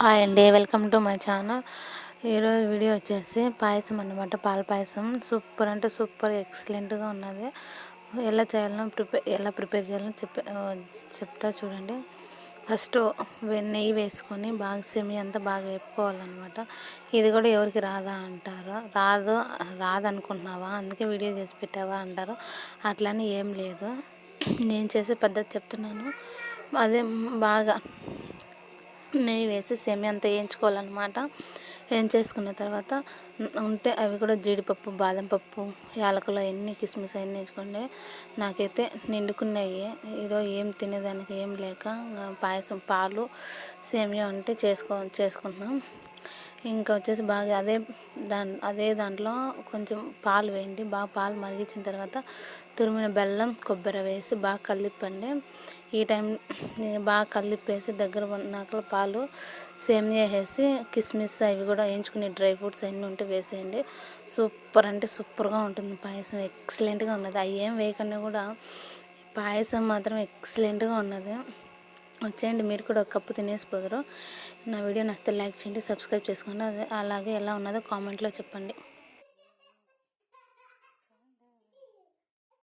Hi అండి welcome to my channel ఈరోజు video వచ్చేసి పాయసం అన్నమాట పాల పాయసం. సూపర్ అంటే సూపర్ ఎక్సలెంట్గా ఉన్నది. ఎలా చేయాలనో ప్రిపేర్ ఎలా ప్రిపేర్ చేయాలో చెప్పే చెప్తా చూడండి. ఫస్ట్ నెయ్యి వేసుకొని బాగా సెమి అంతా బాగా వేపుకోవాలన్నమాట. ఇది కూడా ఎవరికి రాదా అంటారు. రాదు రాదనుకుంటున్నావా? అందుకే వీడియో చేసి పెట్టావా అంటారు. అట్లని ఏం లేదు. నేను చేసే పద్ధతి చెప్తున్నాను. అదే బాగా నెయ్యి వేసి సేమియా అంతా వేయించుకోవాలన్నమాట. వేయించేసుకున్న తర్వాత ఉంటే అవి కూడా జీడిపప్పు బాదం పప్పు యాలకులు అవన్నీ కిస్మిస్ అవన్నీ వేసుకోండి నాకైతే నిండుకున్నాయి. ఏదో ఏం తినేదానికి ఏం లేక పాయసం పాలు సేమియా ఉంటే చేసుకో చేసుకుంటున్నాం. ఇంకా వచ్చేసి బాగా అదే దాని అదే దాంట్లో కొంచెం పాలు వేయండి. బాగా పాలు మరిగించిన తర్వాత తురిమిన బెల్లం కొబ్బరి వేసి బాగా కలిపండి. ఈ టైం బాగా కలిపేసి దగ్గర ఉన్నాక పాలు సేమియా వేసి కిస్మిస్ అవి కూడా వేయించుకునే డ్రై ఫ్రూట్స్ అన్నీ ఉంటే వేసేయండి. సూపర్ అంటే సూపర్గా ఉంటుంది పాయసం. ఎక్సలెంట్గా ఉన్నది. అవి ఏం వేయకుండా కూడా పాయసం మాత్రం ఎక్సలెంట్గా ఉన్నది. వచ్చేయండి. మీరు కూడా ఒక కప్పు తినేసిపోతారు నా వీడియో నచ్చితే లైక్ చేయండి సబ్స్క్రైబ్ చేసుకోండి. అలాగే ఎలా ఉన్నదో కామెంట్లో చెప్పండి.